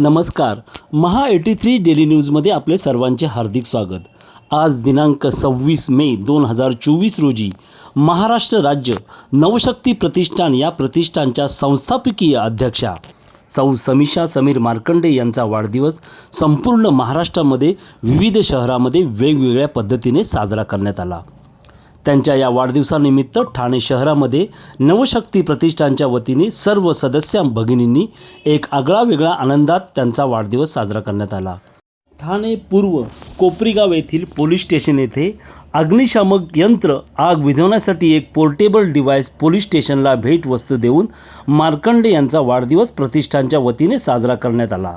नमस्कार. महा eighty three daily न्यूजमध्ये आपले सर्वांचे हार्दिक स्वागत. आज दिनांक सव्वीस मे दोन हजार चोवीस रोजी महाराष्ट्र राज्य नवशक्ती प्रतिष्ठान या प्रतिष्ठानच्या संस्थापकीय अध्यक्षा सौ समीषा समीर मार्कंडे यांचा वाढदिवस संपूर्ण महाराष्ट्रामध्ये विविध शहरामध्ये वेगवेगळ्या पद्धतीने साजरा करण्यात आला. त्यांच्या या वाढदिवसानिमित्त ठाणे शहरामध्ये नवशक्ती प्रतिष्ठानच्या वतीने सर्व सदस्या भगिनींनी एक आगळा वेगळा आनंदात त्यांचा वाढदिवस साजरा करण्यात आला. ठाणे पूर्व कोपरीगाव येथील पोलीस स्टेशन येथे अग्निशामक यंत्र आग विझवण्यासाठी एक पोर्टेबल डिव्हाइस पोलीस स्टेशनला भेटवस्तू देऊन मार्कंडे यांचा वाढदिवस प्रतिष्ठानच्या वतीने साजरा करण्यात आला.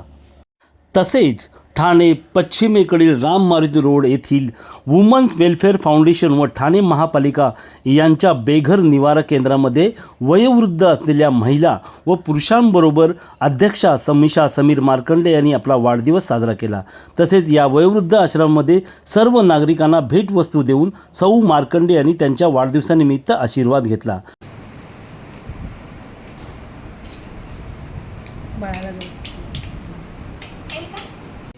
तसेच ठाणे पश्चिमेकडील राम मारुती रोड येथील वुमन्स वेलफेअर फाउंडेशन व ठाणे महापालिका यांच्या बेघर निवारा केंद्रामध्ये वयोवृद्ध असलेल्या महिला व पुरुषांबरोबर अध्यक्षा समीषा समीर मार्कंडे यांनी आपला वाढदिवस साजरा केला. तसेच या वयोवृद्ध आश्रमामध्ये सर्व नागरिकांना भेटवस्तू देऊन सौ मार्कंडे यांनी त्यांच्या वाढदिवसानिमित्त आशीर्वाद घेतला. बाळाला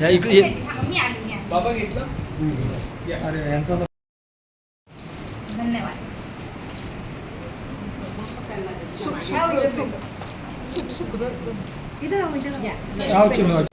या इकडे मी आली मी आली. अरे यांचा तर धन्यवाद. इधर आओ इधर आओ.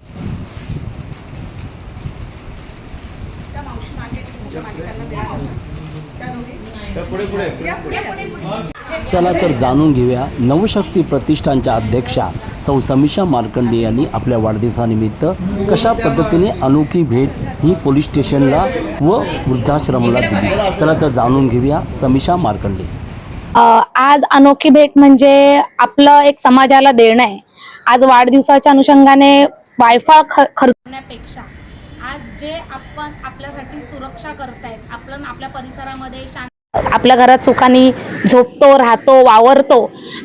चला तर जाणून घेऊया नवशक्ती प्रतिष्ठानच्या अध्यक्षा सौ समीषा मार्कंडे यांनी आपल्या वाढदिवसानिमित्त कशा पद्धतीने अनोखी भेट ही पोलीस स्टेशनला व वृद्धाश्रमाला दिली? चला तर जाणून घेऊया समीषा मार्कंडे आज अनोखी भेट म्हणजे आपलं एक समाजाला देणं आहे. आज वाढदिवसाच्या अनुषंगाने वायफा ख खर्च करण्यापेक्षा आज जे आपण आपल्यासाठी सुरक्षा करतायत आपण आपल्या परिसरामध्ये शांत आपल्या घरात सुखाने झोपतो राहतो वावरतो.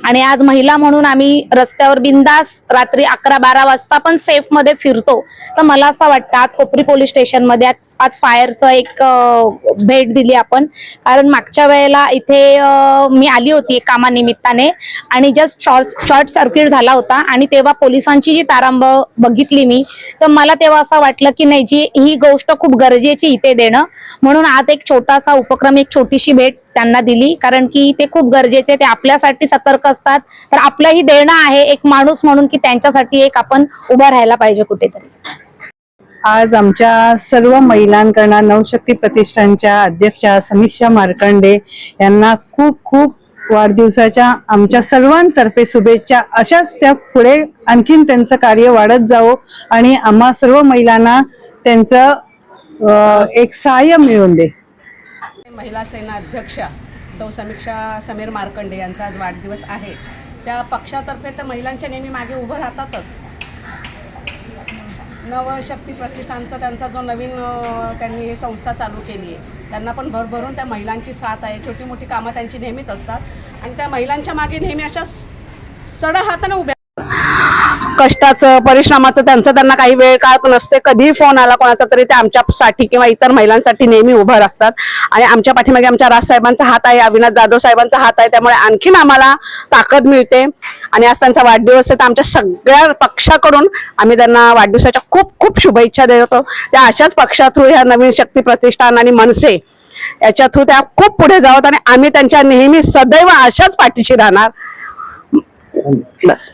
आणि आज महिला म्हणून आम्ही रस्त्यावर बिंदास रात्री अकरा बारा वाजता पण सेफमध्ये फिरतो. तर मला असं वाटतं आज कोपरी पोलीस स्टेशनमध्ये आज आज फायरचं एक भेट दिली आपण. कारण मागच्या वेळेला इथे मी आली होती एक कामानिमित्ताने. आणि जस्ट शॉर्ट शॉर्ट सर्किट झाला होता. आणि तेव्हा पोलिसांची जी तारांब बघितली मी तर मला तेव्हा असं वाटलं की नाही जी ही गोष्ट खूप गरजेची इथे देणं. म्हणून आज एक छोटासा उपक्रम एक छोटीशी भेट त्यांना दिली कारण की ते खूप गरजेचे ते आपल्यासाठी सतर्क असतात. तर आपलंही देणं आहे एक माणूस म्हणून की त्यांच्यासाठी एक आपण उभं राहायला पाहिजे कुठेतरी. आज आमच्या सर्व महिलांकडनं नवशक्ती प्रतिष्ठानच्या अध्यक्षा समीक्षा मार्कंडे यांना खूप खूप वाढदिवसाच्या आमच्या सर्वांतर्फे शुभेच्छा. अशाच त्या पुढे आणखीन त्यांचं कार्य वाढत जाऊ आणि आम्हा सर्व महिलांना त्यांचं एक सहाय्य मिळून दे. महिला सेना अध्यक्षा सौ समीक्षा समीर मार्कंडे यांचा आज वाढदिवस आहे. त्या पक्षातर्फे तर महिलांच्या नेहमी मागे उभं राहतातच. नवशक्ती प्रतिष्ठानचा त्यांचा जो नवीन त्यांनी संस्था चालू केली आहे. त्यांना पण भरभरून त्या महिलांची साथ आहे. छोटी मोठी कामं त्यांची नेहमीच असतात. आणि त्या महिलांच्या मागे नेहमी अशा सडा हाताने उभ्या कष्टाचं परिश्रमाचं त्यांचं त्यांना काही वेळ काळ नसते. कधीही फोन आला कोणाचा तरी ते आमच्यासाठी किंवा इतर महिलांसाठी नेहमी उभं असतात आणि आमच्या पाठीमागे आमच्या राजसाहेबांचा हात आहे अविनाश जाधव साहेबांचा हात आहे. त्यामुळे आणखीन आम्हाला ताकद मिळते. आणि आज त्यांचा वाढदिवस आहे तर आमच्या सगळ्या पक्षाकडून आम्ही त्यांना वाढदिवसाच्या खूप खूप शुभेच्छा देतो त्या अशाच पक्षा थ्रू ह्या नवीन शक्ती प्रतिष्ठान आणि मनसे याच्या थ्रू त्या खूप पुढे जावत आणि आम्ही त्यांच्या नेहमी सदैव अशाच पाठीशी राहणार. बस.